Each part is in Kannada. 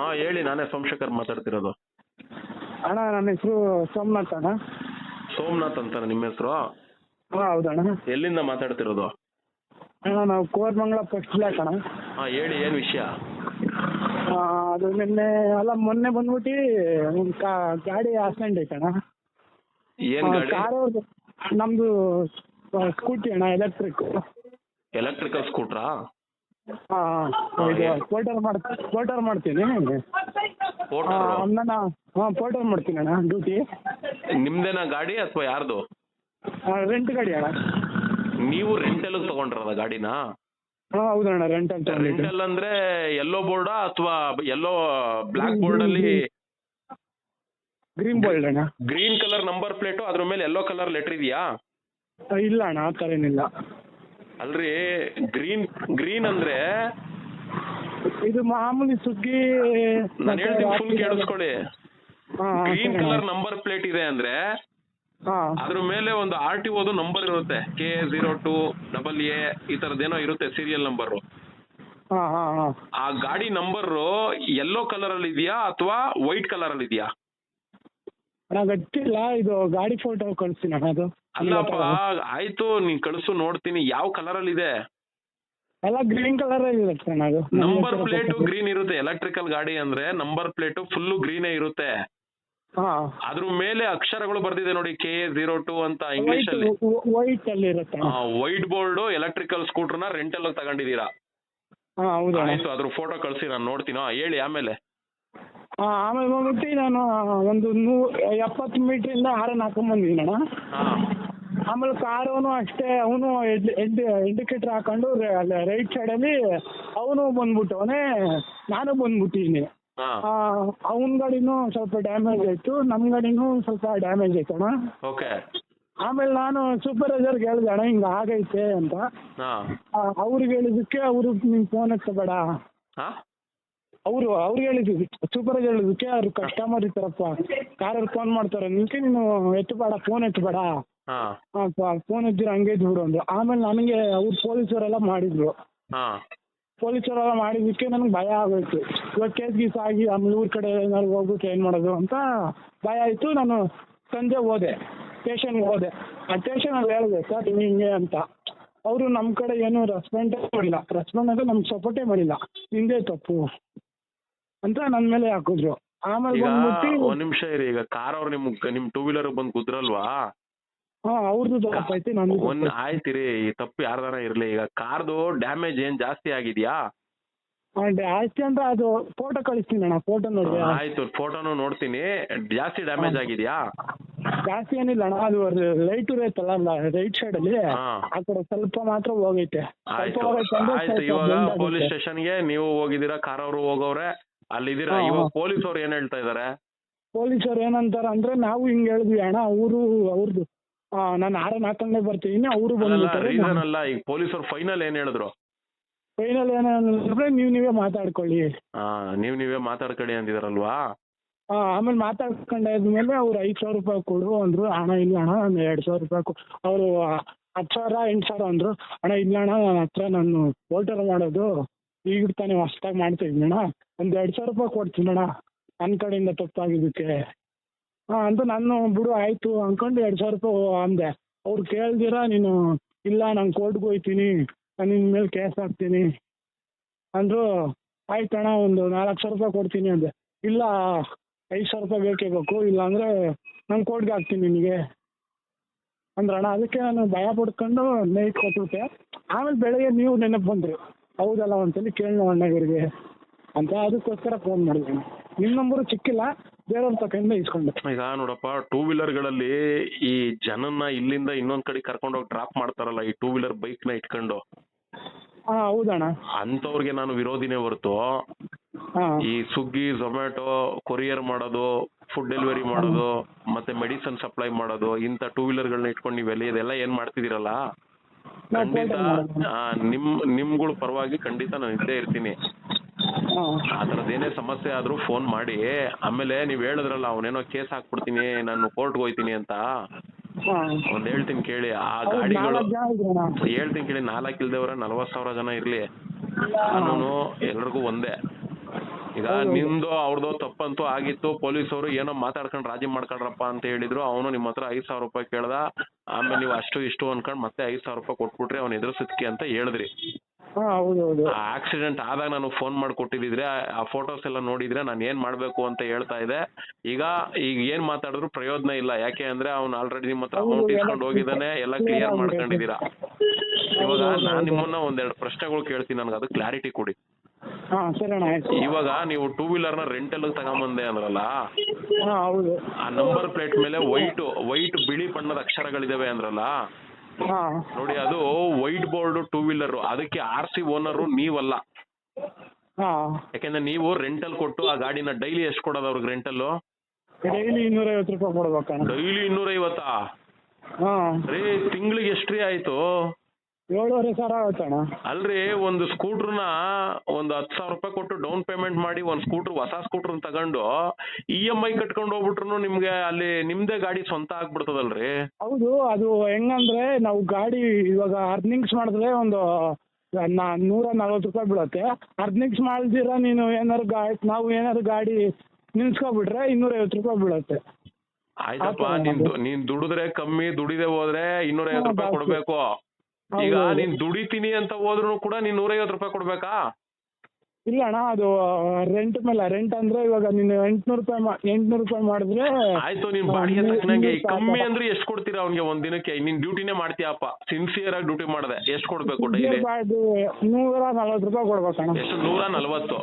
ಹಾ ಹೇಳಿ ನಾನೇ ಸೋಮಶೇಖರ್ ಮಾತಾಡ್ತಿರೋದು. ಅಣ್ಣ ನನ್ನ ಹೆಸರು ಸೋಮನಾಥ್ ಅಣ್ಣ. ಸೋಮನಾಥ್ ಅಂತಾನೆ ನಿಮ್ಮ ಹೆಸರು? ಹಾ ಹೌದಣ್ಣ. ಎಲ್ಲಿಂದ ಮಾತಾಡ್ತಿರೋದು? ಅಣ್ಣ ನಾವು ಕೋರ್ಮಂಗ್ಲ ಫಸ್ಟ್ ಬ್ಲಾಕ್ ಅಣ್ಣ. ಹಾ ಹೇಳಿ ಏನು ವಿಷಯ? ಆ, ಅದು ನಿನ್ನೆ ಅಲ್ಲ ಮೊನ್ನೆ ಬಂದ್ಬಿಟ್ಟು ಒಂದು ಕಾ ಗಾಡಿ ಆಕ್ಸಿಡೆಂಟ್ ಐತಣ್ಣ ಏನ್ ಗಾಡಿ? ನಮ್ದು ಸ್ಕೂಟಿ ಅಣ್ಣ ಎಲೆಕ್ಟ್ರಿಕ್. ಎಲೆಕ್ಟ್ರಿಕಲ್ ಸ್ಕೂಟ್ರಾ? ಹಾಂ ಇದು. ಪೋಟರ್ ಮಾಡ್ ಮಾಡ್ತೀನಿ ಹಾಂ ಪೋಟರ್ ಮಾಡ್ತೀನಿ ಅಣ್ಣ ಡ್ಯೂಟಿ ನಿಮ್ದೇನಾ ಗಾಡಿ ಅಥವಾ ಯಾರ್ದು? ರೆಂಟ್ ಗಾಡಿ ಅಣ್ಣ. ನೀವು ರೆಂಟಲ್ ತಗೊಂಡ್ರದ ಗಾಡಿನ? ಹಾಂ ಹೌದಣ್ಣ ರೆಂಟ್ ಅಂತ ರೆಂಟಲ್ ಅಂದ್ರೆ ಯೆಲ್ಲೋ ಬೋರ್ಡಾ ಅಥವಾ ಯೆಲ್ಲೋ ಬ್ಲಾಕ್ ಬೋರ್ಡ್ ಅಲ್ಲಿ? ಗ್ರೀನ್ ಬೋಲ್ಡ್ ಅಣ್ಣ. ಗ್ರೀನ್ ಕಲರ್ ನಂಬರ್ ಪ್ಲೇಟು ಅದ್ರ ಮೇಲೆ ಯೆಲ್ಲೋ ಕಲರ್ ಲೆಟರ್ ಇದೆಯಾ? ಇಲ್ಲ ಅಣ್ಣ ಆ ಥರ ಏನಿಲ್ಲ. ಅಲ್ರಿ ಗ್ರೀನ್ ಗ್ರೀನ್ ಅಂದ್ರೆ? ಇದು ಮಾಮೂಲಿ ಸುಗ್ಗಿ ನಾನು ಹೇಳ್ತೀನಿ ಫುಲ್ ಕೇಳಿಸ್ಕೊಳ್ಳಿ. ಗ್ರೀನ್ ಕಲರ್ ನಂಬರ್ ಪ್ಲೇಟ್ ಇದೆ ಅಂದ್ರೆ ಅದ್ರ ಮೇಲೆ ಒಂದು ಆರ್ ಟಿ ಓದು ನಂಬರ್ ಇರುತ್ತೆ. K zero two double A ಈ ತರದೇನೋ ಇರುತ್ತೆ ಸೀರಿಯಲ್ ನಂಬರ್ ಆ ಗಾಡಿ ನಂಬರ್ ಯೆಲ್ಲೋ ಕಲರ್ ಅಲ್ಲಿ ಇದೆಯಾ ಅಥವಾ ವೈಟ್ ಕಲರ್ ಅಲ್ಲಿ ಇದೆಯಾ? ಅಣ್ಣ ಗೊತ್ತಿಲ್ಲ ಇದು ಗಾಡಿ ಫೋಟೋ ಕಳಿಸ್ತೀನಿ ಅಣ್ಣ ಅದು. ಅಲ್ಲಪ್ಪ ಆಯ್ತು ನೀನ್ ಕಳಿಸು ನೋಡ್ತೀನಿ ಯಾವ ಕಲರ್ ಅಲ್ಲಿ ಇದೆ ಎಲ್ಲ ಗ್ರೀನ್ ಕಲರ್ ಇರುತ್ತೆ ಅಣ್ಣ ಅದು. ನಂಬರ್ ಪ್ಲೇಟು ಗ್ರೀನ್ ಇರುತ್ತೆ ಎಲೆಕ್ಟ್ರಿಕಲ್ ಗಾಡಿ ಅಂದ್ರೆ ನಂಬರ್ ಪ್ಲೇಟು ಫುಲ್ಲು ಗ್ರೀನೇ ಇರುತ್ತೆ. ಹಾಂ. ಅದ್ರ ಮೇಲೆ ಅಕ್ಷರಗಳು ಬರ್ದಿದೆ ನೋಡಿ ಕೆ ಎ ಜೀರೋ ಟು ಅಂತ ಇಂಗ್ಲಿಷ್ ವೈಟ್ ಅಲ್ಲಿ. ವೈಟ್ ಅಲ್ಲಿ ಇರುತ್ತೆ ವೈಟ್ ಬೋರ್ಡ್ ಎಲೆಕ್ಟ್ರಿಕಲ್ ಸ್ಕೂಟರ್ನ ರೆಂಟಲ್ ತಗೊಂಡಿದ್ದೀರಾ? ಆಯ್ತು ಅದ್ರ ಫೋಟೋ ಕಳ್ಸಿ ನಾನು ನೋಡ್ತೀನಿ ಹೇಳಿ ಆಮೇಲೆ. ಹಾಂ ಆಮೇಲೆ ಬಂದ್ಬಿಟ್ಟು ನಾನು ಒಂದು ನೂ ಎಪ್ಪತ್ತು ಇಂದ ಹಾರನ್ ಹಾಕೊಂಬಂದಿದ್ದೀನಿ ಅಣ್ಣ ಹಾ. ಆಮೇಲೆ ಕಾರವನು ಅಷ್ಟೇ ಅವನು ಇಂಡಿಕೇಟರ್ ಹಾಕೊಂಡು ರೈಟ್ ಸೈಡ್ ಅಲ್ಲಿ ಅವನು ಬಂದ್ಬಿಟ್ಟವನೇ ನಾನು ಬಂದ್ಬಿಟ್ಟಿದ್ದೀನಿ. ಹಾ. ಅವನ ಗಾಡಿನೂ ಸ್ವಲ್ಪ ಡ್ಯಾಮೇಜ್ ಆಯ್ತು ನಮ್ ಗಾಡಿನೂ ಸ್ವಲ್ಪ ಡ್ಯಾಮೇಜ್ ಆಯ್ತು ಅಣ್ಣ. ಓಕೆ. ಆಮೇಲೆ ನಾನು ಸೂಪರ್ವೈಸರ್ಗೆ ಹೇಳಿದೆ ಅಣ್ಣ ಹಿಂಗ ಆಗೈತೆ ಅಂತ. ಹಾ. ಅವ್ರಿಗೆ ಹೇಳಿದಕ್ಕೆ ಅವರು ನಿಮ್ ಫೋನ್ ಎತ್ತಬೇಡ ಹಾ? ಅವರು ಅವ್ರಿಗೆ ಹೇಳಿದ್ವಿ ಸೂಪರ್ ಹೇಳಿದಕ್ಕೆ ಅವ್ರು ಕಸ್ಟಮರ್ ಇರ್ತಾರಪ್ಪ ಕಾರಲ್ಲಿ ಫೋನ್ ಮಾಡ್ತಾರೆ. ನಿಲ್ಸಿ ನೀನು ಎತ್ತಬೇಡ ಫೋನ್ ಎತ್ತಬೇಡ. ಹಾ. ಫೋನ್ ಎತ್ತಿರ ಹಂಗೆ ಬಿಡು ಅಂದ್ರು. ಆಮೇಲೆ ನನಗೆ ಅವ್ರು ಪೊಲೀಸರೆಲ್ಲ ಮಾಡಿದ್ರು. ಹಾ. ಪೊಲೀಸರೆಲ್ಲ ಮಾಡಿದ್ದಕ್ಕೆ ನನಗೆ ಭಯ ಆಗೋಯ್ತು. ಇವಾಗ ಕೇಸ್ ಗೀಸ್ ಆಗಿ ಆಮೇಲೆ ಊರ್ ಕಡೆ ಏನಾದ್ರು ಹೋಗ್ಬಿಟ್ಟು ಏನ್ ಮಾಡೋದು ಅಂತ ಭಯ ಆಯ್ತು. ನಾನು ಸಂಜೆ ಹೋದೆ. ಸ್ಟೇಷನ್ಗೆ ಹೋದೆ. ಆ ಸ್ಟೇಷನಲ್ಲಿ ಹೇಳಿದೆ ಸರ್ ಹಿಂಗೆ ಅಂತ. ಅವರು ನಮ್ಮ ಕಡೆ ಏನು ರೆಸ್ಪಾಂಡೇ ಮಾಡಿಲ್ಲ. ರೆಸ್ಪಾಂಡ್ ಅಂದ್ರೆ ನಮ್ಗೆ ಸಪೋರ್ಟೇ ಮಾಡಿಲ್ಲ. ನಿಂದೇ ತಪ್ಪು. ಅಂತ ನನ್ ಮೇಲೆ ಹಾಕಿದ್ರು. ಆಮೇಲೆ ಈಗ ಬಂದ್ಬಿಟ್ಟು ಒಂದ್ ನಿಮಿಷ ಇರಿ ಈಗ ಕಾರ್ ಅವ್ರು ನಿಮ್ ನಿಮ್ ಟೂ ವೀಲರ್ ಬಂದ್ ಕುದ್ರಲ್ವಾ? ಹಾ ಅವ್ರದ್ದು ತಪ್ಪೈತಿ ನಂದು ಒಂದ್ ಆಯ್ತಿರಿ ಈ ತಪ್ಪು ಯಾರ್ದಾರ ಇರ್ಲಿ ಈಗ ಕಾರ್ದು ಡ್ಯಾಮೇಜ್ ಏನ್ ಜಾಸ್ತಿ ಆಗಿದ್ಯಾ? ಜಾಸ್ತಿ ಅಂದ್ರೆ ಅದು ಫೋಟೋ ಕಳಿಸ್ತೀನಿ ಅಣ್ಣ ಫೋಟೋ ನೋಡಿ ಆಯ್ತು ಫೋಟೋನು ನೋಡ್ತೀನಿ. ಜಾಸ್ತಿ ಡ್ಯಾಮೇಜ್ ಆಗಿದ್ಯಾ? ಜಾಸ್ತಿ ಏನಿಲ್ಲ ಅಣ್ಣ ಅದು ಲೈಟ್ ಇರುತ್ತಲ್ಲ ರೈಟ್ ಸೈಡ್ ಅಲ್ಲಿ. ಆ ಕಡೆ ಸ್ವಲ್ಪ ಮಾತ್ರ ಹೋಗೈತೆ. ಸ್ವಲ್ಪ ಆಯ್ತು ಆಯ್ತು ಇವಾಗ ಪೊಲೀಸ್ ಸ್ಟೇಷನ್ ಪೊಲೀಸ್ ಸ್ಟೇಷನ್ಗೆ ನೀವು ಹೋಗಿದ್ದೀರಾ ಕಾರ್ ಅವರು ಹೋಗವ್ರೆ? ಅಲ್ಲಿದ್ದೀರಾ? ಹಾ, ಇವಾಗ ಪೊಲೀಸ್ ಅವ್ರು ಏನ್ ಹೇಳ್ತಾ ಇದಾರೆ? ಪೊಲೀಸರು ಏನಂತಾರ ಅಂದ್ರೆ ನಾವು ಹಿಂಗ್ ಹೇಳಿದ್ವಿ ಅಣ್ಣ ಅವರು ಅವ್ರದ್ದು ನಾನು ಆರನ್ ಹಾಕೊಂಡೇ ಬರ್ತೀನಿ ಅವರು ಅಲ್ಲ ಬಂದ್ಬಿಟ್ಟಾರೆ ರೀಸನ್ ಅಲ್ಲ ಈಗ ಪೊಲೀಸ್ ಅವ್ರು ಫೈನಲ್ ಏನ್ ಹೇಳಿದ್ರು? ಫೈನಲ್ ಏನಂದ್ರೆ ನೀವ್ ನೀವೇ ಮಾತಾಡ್ಕೊಳ್ಳಿ ಹಾ ನೀವ್ ನೀವೇ ಮಾತಾಡ್ಕೊಳ್ಳಿ ಅಂದಿದಾರಲ್ವಾ? ಆಮೇಲೆ ಮಾತಾಡ್ಕೊಂಡಾದ್ಮೇಲೆ ಅವ್ರು ಐದ್ ಸಾವಿರ ರೂಪಾಯಿ ಕೊಡು ಅಂದ್ರು ಹಣ ಇಲ್ಲ ಅಣ್ಣ ನಾನು ಎರಡು ಸಾವಿರ ರೂಪಾಯಿ ಅವರು ಹತ್ತು ಸಾವಿರ ಎಂಟು ಸಾವಿರ ಅಂದ್ರು ಅಣ್ಣ ಇಲ್ಲ ಅಣ್ಣ ನನ್ನ ಹತ್ರ ನಾನು ಹೋಟೆಲ್ ಮಾಡೋದು ಈಗ ತಾನೇ ಹೊಸ್ದಾಗಿ ಮಾಡ್ತಾ ಇದ್ದೀನಿ ಅಣ್ಣ. ಒಂದು ಎರಡ್ ಸಾವಿರ ರೂಪಾಯಿ ಕೊಡ್ತೀನಿ ಅಣ್ಣ ನನ್ನ ಕಡೆಯಿಂದ ತಪ್ಪಾಗಿದ್ದಕ್ಕೆ. ಹಾಂ, ಅಂತ ನಾನು ಬಿಡು, ಆಯ್ತು. ಅಂದ್ಕೊಂಡು ಎರಡು ಸಾವಿರ ರೂಪಾಯಿ ಅಂದೆ. ಅವ್ರು ಕೇಳ್ದಿರ ನೀನು? ಇಲ್ಲ, ನಾನು ಕೋರ್ಟ್ಗೆ ಹೋಗ್ತೀನಿ ನಾನು ನಿನ್ನ ಮೇಲೆ ಕೇಸ್ ಹಾಕ್ತೀನಿ. ಅಂದರು ಅಣ್ಣ, ಒಂದು ನಾಲ್ಕು ಸಾವಿರ ರೂಪಾಯಿ ಕೊಡ್ತೀನಿ ಅಂದೆ. ಇಲ್ಲ, ಐದು ಸಾವಿರ ರೂಪಾಯಿ ಬೇಕೇ ಬೇಕು. ಇಲ್ಲಾಂದರೆ ನಾನು ಕೋರ್ಟ್ಗೆ ಹಾಕ್ತೀನಿ ನಿನಗೆ. ಅಂದ್ರಣ್ಣ ಅದಕ್ಕೆ ನಾನು ಭಯ ಪಡ್ಕೊಂಡು ನೈಟ್ ಕೊಟ್ಬಿಟ್ಟೆ. ಆಮೇಲೆ ಬೆಳಗ್ಗೆ ನೀವು ನೆನಪು ಬಂದ್ರಿ. ಹೌದಲ್ಲ ಒಂದ್ಸಲಿ ಕೇಳಿ ಅಣ್ಣ ಇವ್ರಿಗೆ ಅಂತ ಅದಕ್ಕೋಸ್ಕರ ಫೋನ್ ಮಾಡಿದೆ. ನಿಮ್ಮ ನಂಬರು ಸಿಕ್ಕಿಲ್ಲ ಬೇರೆಯವ್ರ ಇಸ್ಕೊಂಡೆ. ಈಗ ನೋಡಪ್ಪ ಟೂ ವೀಲರ್ಗಳಲ್ಲಿ ಈ ಜನನ್ನ ಇಲ್ಲಿಂದ ಇನ್ನೊಂದ್ ಕಡೆ ಕರ್ಕೊಂಡೋಗಿ ಡ್ರಾಪ್ ಮಾಡ್ತಾರಲ್ಲ ಈ ಟೂ ವೀಲರ್ ಬೈಕ್ನ ಇಟ್ಕೊಂಡು? ಹಾ ಹೌದಣ್ಣ. ಅಂತವ್ರಿಗೆ ನಾನು ವಿರೋಧಿನೇ ಹೊರತು ಹಾಂ. ಈ ಸ್ವಿಗ್ಗಿ ಝೊಮ್ಯಾಟೊ ಕೊರಿಯರ್ ಮಾಡೋದು ಫುಡ್ ಡೆಲಿವರಿ ಮಾಡೋದು ಮತ್ತೆ ಮೆಡಿಸನ್ ಸಪ್ಲೈ ಮಾಡೋದು ಇಂಥ ಟೂ ವೀಲರ್ಗಳನ್ನ ಇಟ್ಕೊಂಡು ನೀವೆಲ್ಲ ಇದೆಲ್ಲ ಏನ್ ಮಾಡ್ತಿದ್ದೀರಲ್ಲ? ಖಂಡಿತ ಆ, ನಿಮ್ ನಿಮ್ಗಳ ಪರವಾಗಿ ಖಂಡಿತ ನಾನು ಇದ್ದೇ ಇರ್ತೀನಿ. ಆ ಥರದ್ದು ಏನೇ ಸಮಸ್ಯೆ ಆದ್ರೂ ಫೋನ್ ಮಾಡಿ. ಆಮೇಲೆ ನೀವ್ ಹೇಳಿದ್ರಲ್ಲ ಅವನೇನೋ ಕೇಸ್ ಹಾಕ್ಬಿಡ್ತೀನಿ ನಾನು ಕೋರ್ಟ್ಗೆ ಹೋಯ್ತೀನಿ ಅಂತ. ಒಂದ್ ಹೇಳ್ತೀನಿ ಕೇಳಿ ಆ ಗಾಡಿಗಳು ಹೇಳ್ತೀನಿ ಕೇಳಿ ನಾಲ್ಕು ಇಲ್ದೇವ್ರೆ ನಲ್ವತ್ತು ಸಾವಿರ ಜನ ಇರ್ಲಿ. ಕಾನೂನು ಎಲ್ರಿಗೂ ಒಂದೇ. ಈಗ. ನಿಮ್ದು ಅವ್ರದ್ದು ತಪ್ಪಂತೂ ಆಗಿತ್ತು ಪೊಲೀಸವರು ಏನೋ ಮಾತಾಡ್ಕೊಂಡು ರಾಜಿ ಮಾಡ್ಕೊಂಡ್ರಪ್ಪ ಅಂತ ಹೇಳಿದ್ರು ಅವನು ನಿಮ್ಮ ಹತ್ರ ಐದ್ ಸಾವಿರ ರೂಪಾಯಿ ಕೇಳ್ದ ಆಮೇಲೆ ನೀವು ಅಷ್ಟು ಇಷ್ಟು ಅನ್ಕೊಂಡ್ ಮತ್ತೆ ಐದ್ ಸಾವಿರ ರೂಪಾಯಿ ಕೊಟ್ಬಿಟ್ರಿ ಅವ್ನ ಎದುರಿಸಿದ್ಕೆ ಅಂತ ಹೇಳಿದ್ರಿ. ಹಾ ಹೌದು ಹೌದು. ಆ ಆಕ್ಸಿಡೆಂಟ್ ಆದಾಗ ನಾನು ಫೋನ್ ಮಾಡಿ ಕೊಟ್ಟಿದ್ರೆ ಆ ಫೋಟೋಸ್ ಎಲ್ಲ ನೋಡಿದ್ರೆ ನಾನು ಏನ್ ಮಾಡ್ಬೇಕು ಅಂತ ಹೇಳ್ತಾ ಇದೆ ಈಗ ಈಗ ಏನ್ ಮಾತಾಡಿದ್ರು ಪ್ರಯೋಜನ ಇಲ್ಲ. ಯಾಕೆ ಅಂದ್ರೆ ಅವ್ನು ಆಲ್ರೆಡಿ ನಿಮ್ಮ ಹತ್ರ ಅಮೌಂಟ್ ಇಸ್ಕೊಂಡು ಹೋಗಿದ್ದಾನೆ ಎಲ್ಲ ಕ್ಲಿಯರ್. ಮಾಡ್ಕೊಂಡಿದ್ದೀರಾ. ಇವಾಗ ನಾನು. ನಿಮ್ಮನ್ನ ಒಂದೆರಡು ಪ್ರಶ್ನೆಗಳು ಕೇಳ್ತೀನಿ ನನಗೆ ಅದು ಕ್ಲಾರಿಟಿ ಕೊಡಿ. ಹಾ ಸರಿ ಅಣ್ಣ ಆಯ್ತು. ಇವಾಗ ನೀವು ಟೂ ವೀಲರ್ನ ರೆಂಟಲ್ ತಗೊಂಬಂದೆ ಅಂದ್ರಲ್ಲ ಹಾ ಹೌದು. ಆ ನಂಬರ್ ಪ್ಲೇಟ್ ಮೇಲೆ ವೈಟ್ ವೈಟ್ ಬಿಳಿ ಬಣ್ಣದ ಅಕ್ಷರಗಳಿದಾವೆ ಅಂದ್ರಲ್ಲ ಹಾ. ನೋಡಿ ಅದು ವೈಟ್ ಬೋರ್ಡ್ ಟೂ ವೀಲರ್ ಅದಕ್ಕೆ ಆರ್ ಸಿ ಓನರು ನೀವಲ್ಲ. ಹಾ. ಯಾಕೆಂದ್ರೆ ನೀವು ರೆಂಟಲ್ ಕೊಟ್ಟು ಆ ಗಾಡಿನ ಡೈಲಿ ಎಷ್ಟು ಕೊಡೋದು ಅವ್ರಿಗೆ ರೆಂಟಲ್ ಡೈಲಿ ಇನ್ನೂರೈವತ್ತು ರೂಪಾಯಿ ಕೊಡ್ಬೇಕಣ್ಣ ಡೈಲಿ ಇನ್ನೂರೈವತ್ತಾ? ಹಾ. ರೀ ತಿಂಗಳಿಗೆ ಎಷ್ಟ್ರಿ ಆಯ್ತು? ಏಳುವರೆ ಸಾವಿರ ಆಗುತ್ತಣ್ಣ ಅಲ್ರಿ ಒಂದು ಸ್ಕೂಟರ್ನ ಒಂದು ಹತ್ತು ಸಾವಿರ ರೂಪಾಯಿ ಕೊಟ್ಟು ಡೌನ್ ಪೇಮೆಂಟ್ ಮಾಡಿ ಒಂದು ಸ್ಕೂಟರ್ ಹೊಸ ಸ್ಕೂಟರ್ ತಗೊಂಡು ಇ ಎಂ ಐ ಕಟ್ಕೊಂಡು ಹೋಗ್ಬಿಟ್ರು ನಿಮ್ಗೆ ಅಲ್ಲಿ ನಿಮ್ದೇ ಗಾಡಿ ಸ್ವಂತ ಆಗ್ಬಿಡ್ತದಲ್ರಿ? ಹೌದು ಅದು ಹೆಂಗಂದ್ರೆ ನಾವು ಗಾಡಿ ಇವಾಗ ಅರ್ನಿಂಗ್ಸ್ ಮಾಡಿದ್ರೆ ಒಂದು ನಾ ನೂರ ನಲ್ವತ್ತು ರೂಪಾಯಿ ಬೀಳುತ್ತೆ ಅರ್ನಿಂಗ್ಸ್ ಮಾಡ್ದಿರ ನೀನು ಏನಾದ್ರು ಗಾಡಿ ನಾವು ಏನಾದ್ರು ಗಾಡಿ ನಿಲ್ಸ್ಕೊಬಿಟ್ರೆ ಇನ್ನೂರೈವತ್ತು ರೂಪಾಯಿ ಬೀಳುತ್ತೆ ಆಯ್ತಪ್ಪ ನೀನ್ ಅದು. ದು- ನೀನ್ ದುಡಿದ್ರೆ ಕಮ್ಮಿ ದುಡಿದೆ ಹೋದ್ರೆ ಇನ್ನೂರೈವತ್ತು ಹಾ, ರೂಪಾಯಿ. ಕೊಡ್ಬೇಕು. ಈಗ. ನೀನ್ ದುಡಿತೀನಿ ಅಂತ ಹೋದ್ರು ಕೂಡ ನೀನ್ ನೂರೈವತ್ತು ರೂಪಾಯಿ ಕೊಡ್ಬೇಕಾ? ಇಲ್ಲ ಅಣ್ಣ ಅದು ರೆಂಟ್ ಮೇಲೆ ರೆಂಟ್ ಅಂದ್ರೆ ಇವಾಗ ನೀನು ಎಂಟ್ನೂರು ರೂಪಾಯಿ ಎಂಟ್ನೂರು ರೂಪಾಯಿ ಮಾಡಿದ್ರೆ ಆಯ್ತು ನೀನ್ ಬಾಡಿಗೆ ತಕ್ಕನಂಗೆ ಕಮ್ಮಿ. ಅಂದ್ರೆ ಎಷ್ಟು ಕೊಡ್ತೀರಾ ಅವ್ನಿಗೆ ಒಂದ್ ದಿನಕ್ಕೆ? ನೀನ್ ಡ್ಯೂಟಿನೇ ಮಾಡ್ತೀಯಪ್ಪ ಸಿನ್ಸಿಯರ್ ಆಗಿ ಡ್ಯೂಟಿ ಮಾಡ್ದೆ. ಎಷ್ಟು ಕೊಡ್ಬೇಕು ಡೈಲಿ? ನೂರ ನಲ್ವತ್ತು ರೂಪಾಯಿ ಕೊಡ್ಬೇಕಣ್ಣ ಎಷ್ಟು? ನೂರ ನಲ್ವತ್ತು.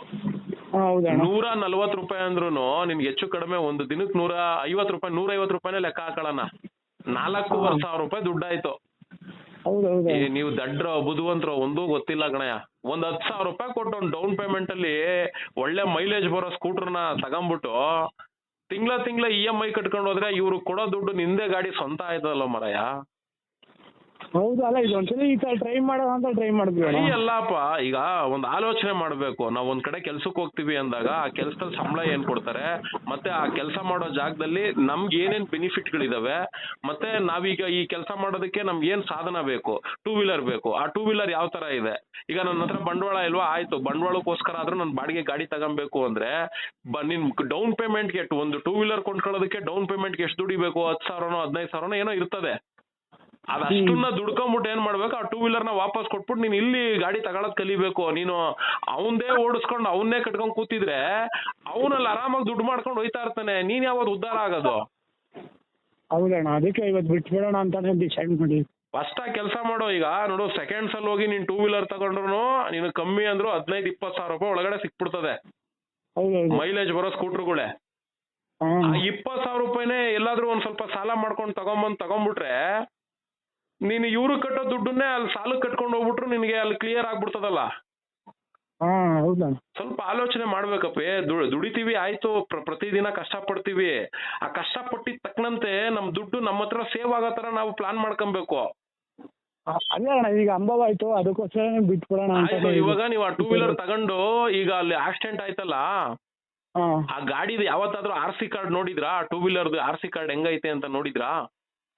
ನೂರ ನಲ್ವತ್ತು ರೂಪಾಯಿ ಅಂದ್ರೂ ನಿನ್ಗೆ ಹೆಚ್ಚು ಕಡಿಮೆ ಒಂದು ದಿನಕ್ಕೆ ನೂರ ಐವತ್ತು ರೂಪಾಯಿ ನೂರ ಐವತ್ತು ರೂಪಾಯಿನೇ ಲೆಕ್ಕ ಹಾಕೊಳ್ಳೋಣ ನಾಲ್ಕೂವರೆ ಸಾವಿರ ರೂಪಾಯಿ ದುಡ್ಡಾಯ್ತು. ನೀವು ದಡ್ರ ಬುದ್ಧಿವಂತರು ಒಂದೂ ಗೊತ್ತಿಲ್ಲ ಕಣಯ್ಯ. ಒಂದ್ ಹತ್ತು ಸಾವಿರ ರೂಪಾಯಿ ಕೊಟ್ಟು ಒಂದು ಡೌನ್ ಪೇಮೆಂಟ್ ಅಲ್ಲಿ ಒಳ್ಳೆ ಮೈಲೇಜ್ ಬರೋ ಸ್ಕೂಟರ್ನ ತಗೊಂಡ್ಬಿಟ್ಟು ತಿಂಗಳ ತಿಂಗಳ ಇ ಎಂ ಐ ಕಟ್ಕೊಂಡು ಹೋದ್ರೆ ಇವ್ರು ಕೊಡೋ ದುಡ್ಡು ನಿಂದೇ ಗಾಡಿ ಸ್ವಂತ ಆಯ್ತದಲ್ಲ ಮರಯ್ಯ. ಹೌದು ಅಲ್ಲ ಈ ಟ್ರೈ ಅಂತ ಟ್ರೈ ಮಾಡಿದ್ವಿ ಅಣ್ಣ ಅಲ್ಲಪ್ಪ, ಈಗ ಒಂದ್ ಆಲೋಚನೆ ಮಾಡ್ಬೇಕು. ನಾವ್ ಒಂದ್ ಕಡೆ ಕೆಲ್ಸಕ್ಕೆ ಹೋಗ್ತೀವಿ ಅಂದಾಗ ಆ ಕೆಲ್ಸದಲ್ಲಿ ಸಂಬಳ ಏನ್ ಕೊಡ್ತಾರೆ, ಮತ್ತೆ ಆ ಕೆಲಸ ಮಾಡೋ ಜಾಗದಲ್ಲಿ ನಮ್ಗೆ ಏನೇನ್ ಬೆನಿಫಿಟ್ಗಳಿದಾವೆ ಮತ್ತೆ ನಾವೀಗ ಈ ಕೆಲಸ ಮಾಡೋದಕ್ಕೆ ನಮ್ಗೆ ಏನ್ ಸಾಧನ ಬೇಕು? ಟೂ ವೀಲರ್ ಬೇಕು. ಆ ಟೂ ವೀಲರ್ ಯಾವ ತರ ಇದೆ? ಈಗ ನನ್ನ ಹತ್ರ ಬಂಡವಾಳ ಇಲ್ವಾ? ಆಯ್ತು, ಬಂಡವಾಳಕ್ಕೋಸ್ಕರ ಆದ್ರೂ ನಾನು ಬಾಡಿಗೆ ಗಾಡಿ ತಗೊಬೇಕು ಅಂದ್ರೆ, ಬ, ನಿನ್ ಡೌನ್ ಪೇಮೆಂಟ್ಗೆ ಒಂದು ಟೂ ವೀಲರ್ ಕೊಂಡ್ಕೊಳ್ಳೋದಕ್ಕೆ ಡೌನ್ ಪೇಮೆಂಟ್ಗೆ ಎಷ್ಟು ದುಡಿಬೇಕು? ಹತ್ತು ಸಾವಿರನೋ, ಹದಿನೈದು ಸಾವಿರನೋ ಏನೋ ಇರ್ತದೆ. ಅದಷ್ಟನ್ನ ದುಡ್ಕೊಂಡ್ಬಿಟ್ಟು ಏನ್ ಮಾಡ್ಬೇಕು? ಆ ಟೂ ವೀಲರ್ನ ವಾಪಸ್ ಕೊಟ್ಬಿಟ್ಟು ನೀನ್ ಇಲ್ಲಿ ಗಾಡಿ ತಗೊಳದ್ ಕಲಿಬೇಕು. ನೀನು ಅವನ್ದೇ ಓಡಿಸ್ಕೊಂಡು ಅವನ್ನೇ ಕಟ್ಕೊಂಡ್ ಕೂತಿದ್ರೆ ಅವನಲ್ಲಿ ಆರಾಮಾಗಿ ದುಡ್ಡು ಮಾಡ್ಕೊಂಡು ಹೋಯ್ತಾ ಇರ್ತಾನೆ. ನೀನ್ ಯಾವತ್ತು ಉದ್ಧಾರ ಆಗೋದು? ಹೌದಣ್ಣ ಅದಕ್ಕೆ ಇವತ್ತು ಬಿಟ್ಬಿಡೋಣ ಅಂತಾನೆ ಡಿಸೈಡ್ ಮಾಡಿ. ಫಸ್ಟ್ ಆ ಕೆಲಸ ಮಾಡೋ ಈಗ. ನೋಡು ಸೆಕೆಂಡ್ಸ್ ಅಲ್ಲಿ ಹೋಗಿ ನೀನ್ ಟೂ ವೀಲರ್ ತಗೊಂಡ್ರು ನೀನು ಕಮ್ಮಿ ಅಂದ್ರು ಹದಿನೈದು ಇಪ್ಪತ್ತು ಸಾವಿರ ರೂಪಾಯಿ ಒಳಗಡೆ ಸಿಕ್ಬಿಡ್ತದೆ. ಮೈಲೇಜ್ ಬರೋ ಸ್ಕೂಟರ್ಗಳೇ ಇಪ್ಪತ್ತು ಸಾವಿರ ರೂಪಾಯಿನೇ ಎಲ್ಲಾದ್ರೂ ಒಂದ್ ಸ್ವಲ್ಪ ಸಾಲ ಮಾಡ್ಕೊಂಡು ತಗೊಂಬಂದ್ ತಗೊಂಡ್ಬಿಟ್ರೆ ನೀನು ಇವ್ರು ಕಟ್ಟೋ ದುಡ್ಡನ್ನೇ ಅಲ್ಲಿ ಸಾಲ ಕಟ್ಕೊಂಡು ಹೋಗ್ಬಿಟ್ರು ನಿನಗೆ ಅಲ್ಲಿ ಕ್ಲಿಯರ್ ಆಗ್ಬಿಡ್ತದಲ್ಲ? ಹಾಂ ಸ್ವಲ್ಪ ಆಲೋಚನೆ ಮಾಡ್ಬೇಕಪ್ಪ. ದು- ದುಡಿತೀವಿ ಆಯ್ತು. ಪ್ರತಿದಿನ ಪ್ರತಿದಿನ ಕಷ್ಟಪಡ್ತೀವಿ. ಆ ಕಷ್ಟ ಪಟ್ಟಿದ ತಕ್ಕನಂತೆ ನಮ್ ದುಡ್ಡು ನಮ್ಮ ಹತ್ರ ಸೇವ್ ಆಗೋ ತರ ನಾವು ಪ್ಲಾನ್ ಮಾಡ್ಕೊಬೇಕು. ಅ- ಅದೇ ಅಣ್ಣ ಈಗ ಅನುಭವ ಆಯ್ತು. ಅದಕ್ಕೋಸ್ಕರ ಬಿಟ್ಬಿಡೋಣ ಅಂತ ಆಯ್ತು ಇವಾಗ ನೀವು ಆ ಟೂ ವೀಲರ್ ತಗೊಂಡು ಈಗ ಅಲ್ಲಿ ಆಕ್ಸಿಡೆಂಟ್ ಆಯ್ತಲ್ಲ? ಹಾಂ. ಆ ಗಾಡಿದು ಯಾವತ್ತಾದ್ರೂ ಆರ್ ಸಿ ಕಾರ್ಡ್ ನೋಡಿದ್ರಾ? ಟೂ ವೀಲರ್ದು ಆರ್ ಸಿ ಕಾರ್ಡ್ ಹೆಂಗೈತೆ ಅಂತ ನೋಡಿದ್ರಾ?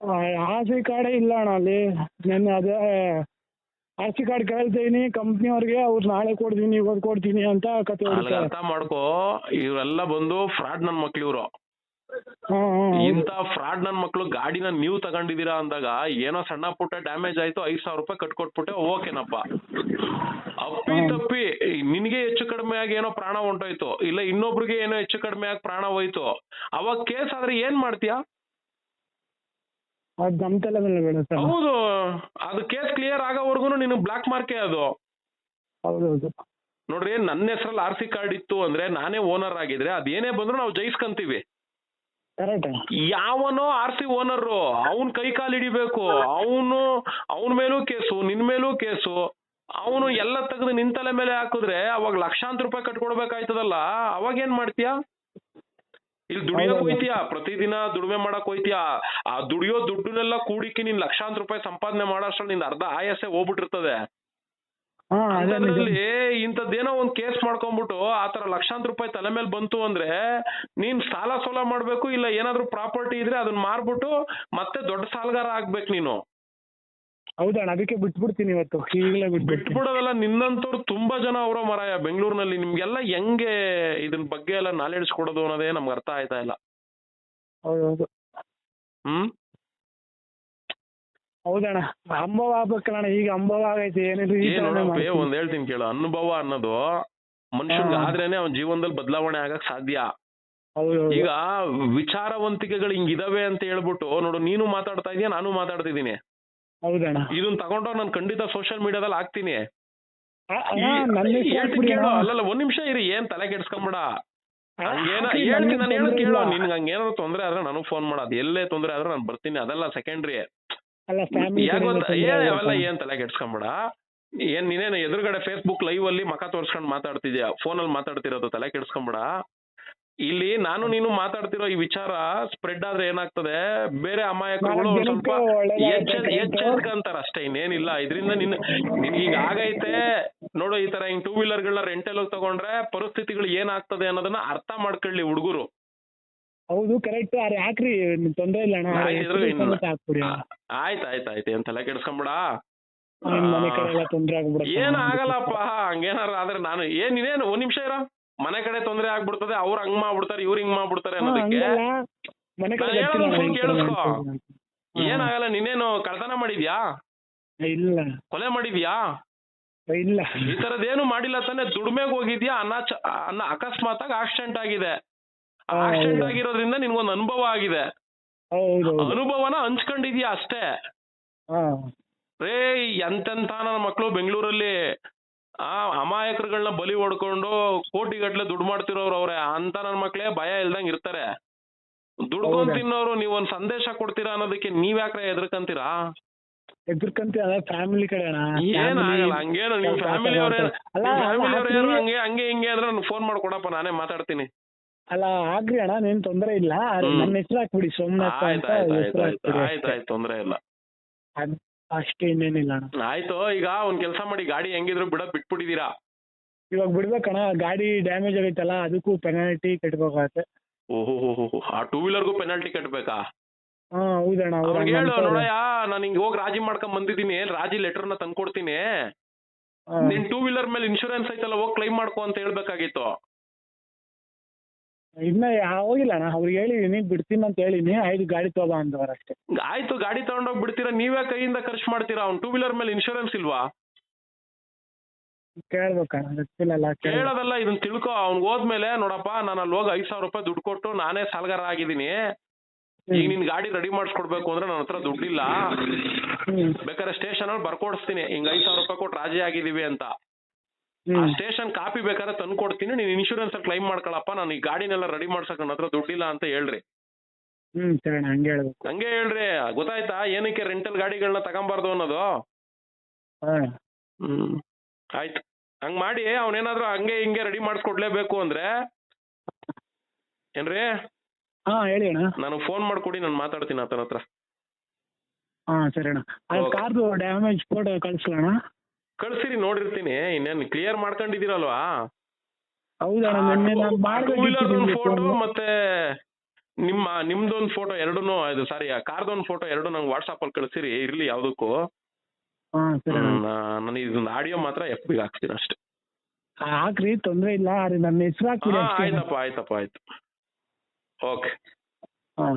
ಆರ್ ಸಿ ಕಾರ್ಡೇ ಇಲ್ಲ ಅಣ್ಣ ಅಲ್ಲಿ. ನೆನ್ನೆ ಅದೇ ಆರ್ ಸಿ ಕಾರ್ಡ್ ಕೇಳ್ತೀನಿ ಕಂಪ್ನಿಯವ್ರಿಗೆ ಅವ್ರು ನಾಳೆ ಕೊಡ್ತೀನಿ ಇವತ್ತು ಕೊಡ್ತೀನಿ ಅಂತ ಕತೆ ಅಲ್ಲಿಗೆ ಅರ್ಥ ಮಾಡ್ಕೋ ಇವರೆಲ್ಲ ಬಂದು ಫ್ರಾಡ್ ನನ್ ಮಕ್ಳು ಇವ್ರು. ಇಂಥ ಫ್ರಾಡ್ ನನ್ ಮಕ್ಳು ಗಾಡಿನ ನೀವು ತಗೊಂಡಿದೀರಾ ಅಂದಾಗ ಏನೋ ಸಣ್ಣ ಪುಟ್ಟ ಡ್ಯಾಮೇಜ್ ಆಯ್ತು ಐದ್ ಸಾವಿರ ರೂಪಾಯಿ ಕಟ್ಕೊಟ್ಬಿಟ್ಟೆ ಓಕೆನಪ್ಪ. ಅಪ್ಪಿ. ತಪ್ಪಿ ನಿನಗೆ ಹೆಚ್ಚು ಕಡಿಮೆ ಆಗಿ ಏನೋ ಪ್ರಾಣ ಹೊಂಟೋಯ್ತು ಇಲ್ಲ ಇನ್ನೊಬ್ರಿಗೆ ಏನೋ ಹೆಚ್ಚು ಕಡಿಮೆ ಆಗಿ ಪ್ರಾಣ ಹೋಯ್ತು. ಅವಾಗ ಕೇಸ್ ಆದ್ರೆ ಏನ್ ಮಾಡ್ತೀಯಾ? ಅದು ನಮ್ಮ ತಲೆ ಮೇಲೆ ಬೀಳುತ್ತೆ ಹೌದು ಅದು ಕೇಸ್ ಕ್ಲಿಯರ್ ಆಗೋವರೆಗೂ ನಿನಗೆ ಬ್ಲಾಕ್ ಮಾರ್ಕೆ ಅದು. ನೋಡ್ರಿ ನನ್ನ ಹೆಸರಲ್ಲಿ ಆರ್ ಸಿ ಕಾರ್ಡ್ ಇತ್ತು ಅಂದ್ರೆ ನಾನೇ ಓನರ್ ಆಗಿದ್ರೆ ಅದೇನೇ ಬಂದ್ರು ನಾವು ಜಯಿಸ್ಕೊಂತೀವಿ. ಯಾವನೋ ಆರ್ ಸಿ ಓನರ್ ಅವನ್ ಕೈ ಕಾಲು ಹಿಡಿಬೇಕು ಅವನು ಅವನ ಮೇಲೂ ಕೇಸು ನಿನ್ ಮೇಲೂ ಕೇಸು ಅವನು ಎಲ್ಲ ತೆಗೆದು ನಿನ್ ತಲೆ ಮೇಲೆ ಹಾಕಿದ್ರೆ ಅವಾಗ ಲಕ್ಷಾಂತರ ರೂಪಾಯಿ ಕಟ್ಕೊಡ್ಬೇಕಾಯ್ತದಲ್ಲ ಅವಾಗ ಏನ್ ಮಾಡ್ತೀಯಾ? ಇಲ್ಲಿ ದುಡಿಯೋಕ್ ಹೋಯ್ತೀಯ? ಪ್ರತಿದಿನ ದುಡಿಮೆ ಮಾಡಕ್ ಹೋಯ್ತೀಯಾ? ಆ ದುಡಿಯೋ ದುಡ್ಡನ್ನೆಲ್ಲ ಕೂಡಿಕ್ಕಿ ನೀನ್ ಲಕ್ಷಾಂತರ ರೂಪಾಯಿ ಸಂಪಾದನೆ ಮಾಡೋಷ್ಟ್ರಲ್ಲಿ ನಿನ್ ಅರ್ಧ ಆಯಾಸೆ ಹೋಗ್ಬಿಟ್ಟಿರ್ತದೆ. ಇಂಥದ್ದೇನೋ ಒಂದ್ ಕೇಸ್ ಮಾಡ್ಕೊಂಡ್ಬಿಟ್ಟು ಆತರ ಲಕ್ಷಾಂತರ ರೂಪಾಯಿ ತಲೆ ಮೇಲೆ ಬಂತು ಅಂದ್ರೆ ನೀನ್ ಸಾಲ ಸೋಲ ಮಾಡ್ಬೇಕು ಇಲ್ಲ ಏನಾದ್ರೂ ಪ್ರಾಪರ್ಟಿ ಇದ್ರೆ ಅದನ್ನ ಮಾರ್ಬಿಟ್ಟು ಮತ್ತೆ ದೊಡ್ಡ ಸಾಲಗಾರ ಆಗ್ಬೇಕು ನೀನು. ಹೌದಣ್ಣ ಅದಕ್ಕೆ ಬಿಟ್ಬಿಡ್ತೀನಿ ಇವತ್ತು ಈಗಲೇ ಬಿಟ್ಬಿಡ್ತೀನಿ ಬಿಟ್ಬಿಡೋದಲ್ಲ ನಿನ್ನಂತವ್ರು ತುಂಬಾ ಜನ ಅವರ ಮರಾಯ ಬೆಂಗಳೂರಿನಲ್ಲಿ ನಿಮ್ಗೆಲ್ಲ ಹೆಂಗೆ ಇದನ್ ಬಗ್ಗೆ ಎಲ್ಲ ನಾಲೆಡ್ಜ್ ಕೊಡೋದು ಅನ್ನೋದೇ ನಮ್ಗೆ ಅರ್ಥ ಆಯ್ತಾ ಇಲ್ಲ ಹೌದು ಹೌದು ಹ್ಮ್ ಹೌದಣ್ಣ ಈಗ ಅನುಭವ ಆಗೈತೆ ಏನಿದ್ರು ಈ ಏನು ಥರನೇ ಮಾಡ್ತೀನಿ. ಒಂದ್ ಹೇಳ್ತೀನಿ ಕೇಳು ಅನುಭವ ಅನ್ನೋದು ಮನುಷ್ಯನ್ಗೆ ಹಾ. ಆದ್ರೇನೆ ಅವನ ಜೀವನದಲ್ಲಿ ಬದಲಾವಣೆ ಆಗಕ್ ಸಾಧ್ಯ. ಈಗ ವಿಚಾರವಂತಿಕೆಗಳು ಹಿಂಗಿದಾವೆ ಅಂತ ಹೇಳ್ಬಿಟ್ಟು ನೋಡು ನೀನು ಮಾತಾಡ್ತಾ ಇದೀಯ ನಾನು ಮಾತಾಡ್ತಿದ್ದೀನಿ ಹೌದಣ್ಣ. ಇದನ್ನ ತಗೊಂಡು ನಾನು ಖಂಡಿತ ಸೋಷಿಯಲ್ ಮೀಡಿಯಾದಲ್ಲಿ ಹಾಕ್ತೀನಿ. ಕೇಳು ಅಲ್ಲಲ್ಲ ಒಂದ್ ನಿಮಿಷ ಇರಿ ಏನ್ ತಲೆ ಕೆಡ್ಸ್ಕೊಂಬೇಡ. ಬಿಡ ಹಂಗೇನ ಹೇಳ್ತೀನಿ ನಾನು ಹೇಳೋದ್ ತೊಂದ್ರೆ ಕೇಳು ನಿನ್ಗೆ ಹಂಗೇನಾದ್ರು ತೊಂದ್ರೆ ಆದ್ರೆ ನನಗ್ ಫೋನ್ ಮಾಡೋದು ಎಲ್ಲೇ ತೊಂದ್ರೆ ಆದ್ರೆ ನಾನು ಬರ್ತೀನಿ ಅದೆಲ್ಲ ಸೆಕೆಂಡ್ರಿ ಏನ್ ಅವೆಲ್ಲ ಏನ್ ತಲೆ ಕೆಡ್ಸ್ಕೊಂಬೇಡ? ಏನ್ ನೀನೇನು ಎದುರುಗಡೆ ಫೇಸ್ಬುಕ್ ಲೈವ್ ಅಲ್ಲಿ ಮಖ ತೋರ್ಸ್ಕೊಂಡ್ ಮಾತಾಡ್ತಿದ್ಯಾ? ಅಲ್ಲಿ ಮಾತಾಡ್ತಿರೋದು ತಲೆ ಕೆಡ್ಸ್ಕೊಂಬೇಡ? ಇಲ್ಲಿ ನಾನು ನೀನು ಮಾತಾಡ್ತಿರೋ ಈ ವಿಚಾರ ಸ್ಪ್ರೆಡ್ ಆದ್ರೆ ಏನಾಗ್ತದೆ? ಬೇರೆ ಅಮಾಯಕರುಗಳು ಒಂದ್ ಸ್ವಲ್ಪ ಎಚ್ಚ ಎಚ್ಚೆತ್ಕಂತಾರ ಅಷ್ಟೇ ಇನ್ನೇನಿಲ್ಲ. ಇದರಿಂದ ನಿನ್ನ ನಿನ್ಗೆ ಈಗ ಆಗೈತೆ. ನೋಡು ಈ ತರ ಹಿಂಗ್ ಟೂ ವೀಲರ್ ಗಳನ್ನ ರೆಂಟಲ್ ತಗೊಂಡ್ರೆ ಪರಿಸ್ಥಿತಿಗಳು ಏನಾಗ್ತದೆ ಅನ್ನೋದನ್ನ ಅರ್ಥ ಮಾಡ್ಕೊಳ್ಳಿ ಹುಡುಗರು. ಹೌದು ಕರೆಕ್ಟ್ ಅರೆ ಹಾಕ್ರಿ ತೊಂದ್ರೆ ಇಲ್ಲ ಆಯ್ತು. ಆಯ್ತು ಆಯ್ತು. ಏನ್ ತಲೆ ಕೆಡ್ಸ್ಕೊಂಬೇಡ? ಏನ್ ಆಗಲ್ಲಪ್ಪ ಹಂಗೇನಾರ ಆದ್ರೆ ನಾನು ಏನ್ ಇನ್ನೇನು ಒಂದ್ ನಿಮಿಷ ಇರೋ. ಮನೆ ಕಡೆ ತೊಂದ್ರೆ ಆಗ್ಬಿಡ್ತದೆ ಅವ್ರು ಹಂಗ್ ಮಾಡ್ಬಿಡ್ತಾರೆ ಇವ್ರು ಹಿಂಗ್ ಮಾಡ್ಬಿಡ್ತಾರೆ ಅನ್ನೋದಕ್ಕೆ ಕೇಳಿಸ್ಕೊ. ಏನಾಗಲ್ಲ ನೀನೇನು ಕಳ್ತನ ಮಾಡಿದ್ಯಾ? ಇಲ್ಲ. ಕೊಲೆ ಮಾಡಿದ್ಯಾ? ಇಲ್ಲ. ಈ ತರದೇನು ಮಾಡಿಲ್ಲ ತಾನೆ ದುಡ್ಮೆಗ್ ಹೋಗಿದ್ಯಾ? ಅನಾಚ ಅನ್ನ ಅಕಸ್ಮಾತ್ ಆಗಿ ಆಕ್ಸಿಡೆಂಟ್ ಆಗಿದೆ ಆಕ್ಸಿಡೆಂಟ್. ಆಗಿರೋದ್ರಿಂದ ನಿನ್ಗೊಂದು ಅನುಭವ ಆಗಿದೆ. ಅನುಭವನ ಹಂಚ್ಕೊಂಡಿದ್ಯಾ ಅಷ್ಟೇ? ರೇ ಎಂತೆಂತ ನನ್ನ ಮಕ್ಕಳು ಬೆಂಗಳೂರಲ್ಲಿ ಆ ಅಮಾಯಕರುಗಳನ್ನ ಬಲಿ ಹೊಡ್ಕೊಂಡು ಕೋಟಿಗಟ್ಟಲೆ ದುಡ್ಡು ಮಾಡ್ತಿರೋರು ಅವ್ರೆ. ಅಂತ ನನ್ ಮಕ್ಳೇ ಭಯ ಇಲ್ದಂಗ್ ಇರ್ತಾರೆ. ದುಡ್ಕೊಂಡ್ ತಿನ್ನೋರು ನೀವ್ ಒಂದ್ ಸಂದೇಶ ಕೊಡ್ತೀರಾ ಅನ್ನೋದಕ್ಕೆ ನೀವ್ ಯಾಕ್ರೆ ಅದ ಫ್ಯಾಮಿಲಿ ಕಡೆ ಅಣ್ಣ. ಏನ್ ಆಗಲ್ಲ ಹಂಗೇನು ನಿಮ್ ಫ್ಯಾಮಿಲಿ ಅವ್ರ ಫ್ಯಾಮಿಲಿ ಅವ್ರ. ಯಾರು ಹಂಗೆ ಹಂಗೆ ಹಿಂಗೆ ಅಂದ್ರೆ ಫೋನ್ ಮಾಡ್ಕೊಡಪ್ಪ ನಾನೇ ಮಾತಾಡ್ತೀನಿ. ಅಲ್ಲ ಆಗ್ರಿ ಅಣ್ಣ ನೀನ್ ತೊಂದ್ರೆ ಇಲ್ಲ. ನನ್ನ ಹೆಸರು ಹಾಕ್ಬಿಡಿ ಸೋಮನಾಥ್ ಆಯ್ತು ಅಂತ ಆಯ್ತು ಹೆಸರು ಆಯ್ತು ಹಾಕ್ಬಿಡಿ ಆಯ್ತು ಅಷ್ಟೇ. ಆಯ್ತು ತೊಂದ್ರೆ ಇಲ್ಲ. ಅಷ್ಟೇ ಇನ್ನೇನಿಲ್ಲ ಅಣ್ಣ. ಆಯ್ತು ಈಗ ಒಂದ್ ಕೆಲಸ ಮಾಡಿ ಗಾಡಿ ಹೆಂಗಿದ್ರು ಬಿಡೋದ್ ಬಿಟ್ಬಿಟ್ಟಿದೀರಾ? ಇವಾಗ ಬಿಡ್ಬೇಕಣ್ಣ ಗಾಡಿ ಡ್ಯಾಮೇಜ್ ಆಗೈತಲ್ಲ ಅದಕ್ಕೂ ಪೆನಾಲ್ಟಿ ಕಟ್ಬೇಕಾಗತ್ತೆ. ಓಹೋ ಆ ಟೂ ವೀಲರ್ಗೂ ಪೆನಾಲ್ಟಿ ಕಟ್ಬೇಕಾ? ಹಾ ಹೌದಣ್ಣ ಹೇಳು ನೋಡಯ್ಯ ನಾನು ಹಿಂಗ್ ಹೋಗಿ ರಾಜಿ ಮಾಡ್ಕೊಂಡ್ ಬಂದಿದ್ದೀನಿ ರಾಜಿ ಲೆಟರ್ನ ತಂದ್ಕೊಡ್ತೀನಿ. ಹಾ. ನಿನ್ ಟೂ ವೀಲರ್ ಮೇಲೆ ಇನ್ಶೂರೆನ್ಸ್ ಐತಲ್ಲ ಹೋಗಿ ಕ್ಲೈಮ್ ಮಾಡ್ಕೊ ಅಂತ ಹೇಳ್ಬೇಕಾಗಿತ್ತು. ಇನ್ನ ಹೋಗಿಲ್ಲ ಅಣ್ಣ ಅವ್ರಿಗೆ ಹೇಳಿದೀನಿ ಬಿಡ್ತೀನಿ ಅಂತ ಹೇಳಿನಿ ಐದು ಗಾಡಿ ತಗೋಬಾ ಅಂತ ಅಷ್ಟೇ. ಆಯ್ತು ಗಾಡಿ ತಗೊಂಡೋಗಿ ಬಿಡ್ತೀರಾ? ನೀವೇ ಕೈಯಿಂದ ಖರ್ಚು ಮಾಡ್ತೀರಾ? ಅವ್ನು ಟೂ ವೀಲರ್ ಮೇಲೆ ಇನ್ಶೂರೆನ್ಸ್ ಇಲ್ವಾ? ಕೇಳ್ಬೇಕಣ್ಣ ಗೊತ್ತಿಲ್ಲಲ್ಲ. ಕೇಳೋದಲ್ಲ ಇದನ್ನ ತಿಳ್ಕೊ. ಅವ್ನ್ ಹೋದ್ಮೇಲೆ ನೋಡಪ್ಪ ನಾನು ಅಲ್ಲಿ ಹೋಗಿ ಐದ್ ಸಾವಿರ ರೂಪಾಯಿ ದುಡ್ಡು ಕೊಟ್ಟು ನಾನೇ ಸಾಲಗಾರ ಆಗಿದ್ದೀನಿ. ಈಗ ನಿನ್ ಗಾಡಿ ರೆಡಿ ಮಾಡಿಸ್ಕೊಡ್ಬೇಕು ಅಂದ್ರೆ ನನ್ನ ಹತ್ರ ದುಡ್ಡಿಲ್ಲ. ಹ್ಮ್. ಬೇಕಾದ್ರೆ ಸ್ಟೇಷನ್ ಅಲ್ಲಿ ಬರ್ಕೊಡಿಸ್ತೀನಿ. ಹಿಂಗ್ ಐದ್ ಸಾವಿರ ರೂಪಾಯಿ ಕೊಟ್ಟು ರಾಜಿ ಆಗಿದೀವಿ ಅಂತ. ಆ ಸ್ಟೇಷನ್ ಕಾಪಿ ಬೇಕಾದ್ರೆ ತಂದು ಕೊಡ್ತೀನಿ. ನೀನು ಇನ್ಶೂರೆನ್ಸ್ ಕ್ಲೈಮ್ ಮಾಡ್ಕೊಳಪ್ಪ. ನಾನು ಈ ಗಾಡಿನೆಲ್ಲ ರೆಡಿ ಮಾಡ್ಸಕ್ ನನ್ನ ಹತ್ರ ದುಡ್ಡಿಲ್ಲ ಅಂತ ಹೇಳ್ರಿ. ಹ್ಮ್ ಸರಿ ಅಣ್ಣ ಹಂಗೆ ಹೇಳ್ಬೇಕು. ಹಂಗೆ ಹೇಳ್ರಿ. ಗೊತ್ತಾಯ್ತಾ? ಏನಕ್ಕೆ ರೆಂಟಲ್ ಗಾಡಿಗಳನ್ನ ತಗೊಂಬಾರ್ದು ಅನ್ನೋದು? ಹ್ಮ್. ಆಯ್ತು. ಹಂಗ್ ಮಾಡಿ ಅವನೇನಾದ್ರೂ ಹಂಗೆ ಹಿಂಗೆ ರೆಡಿ ಮಾಡಿಸ್ಕೊಡ್ಲೇಬೇಕು ಅಂದ್ರೆ? ಏನ್ರಿ? ಹಾ ಹೇಳಿ ಅಣ್ಣ. ನನಗೆ ಫೋನ್ ಮಾಡ್ಕೊಡಿ ನಾನು ಮಾತಾಡ್ತೀನಿ ಆತನ ಹತ್ರ. ಹಾ ಸರಿ ಅಣ್ಣ. ಕಾರ್ದು ಡ್ಯಾಮೇಜ್ ಫೋಟೋ ಕಳಿಸ್ಲಣ್ಣ. ಕಳ್ಸಿರಿ ನೋಡಿರ್ತೀನಿ. ಇನ್ನೇನು ಕ್ಲಿಯರ್ ಮಾಡ್ಕೊಂಡಿದ್ದೀರಲ್ವಾ? ನಿನ್ನೆ ನಾನು ಟೂ ವೀಲರ್ ಒಂದು ಫೋಟೋ ಮತ್ತೆ ನಿಮ್ಮ ನಿಮ್ದೊಂದು ಫೋಟೋ ಎರಡೂನು ಇದು ಸಾರಿ ಕಾರ್ದೊಂದು ಫೋಟೋ ಎರಡು ನಂಗೆ ವಾಟ್ಸಾಪ್ ಅಲ್ಲಿ ಕಳಿಸಿರಿ ಇರ್ಲಿ ಯಾವ್ದಕ್ಕೂ. ನಾನು ಇದೊಂದು ಆಡಿಯೋ ಮಾತ್ರ ಎಫ್ ಬಿಗೆ ಹಾಕ್ತೀನಿ ಅಷ್ಟೇ. ಹಾಕ್ರಿ ತೊಂದ್ರೆ ಇಲ್ಲ ನನ್ನ ಹೆಸರು ಹಾಕಿ ಆಯ್ತಪ್ಪ ಆಯ್ತಪ್ಪ ಆಯ್ತು. ಓಕೆ ಹಾ.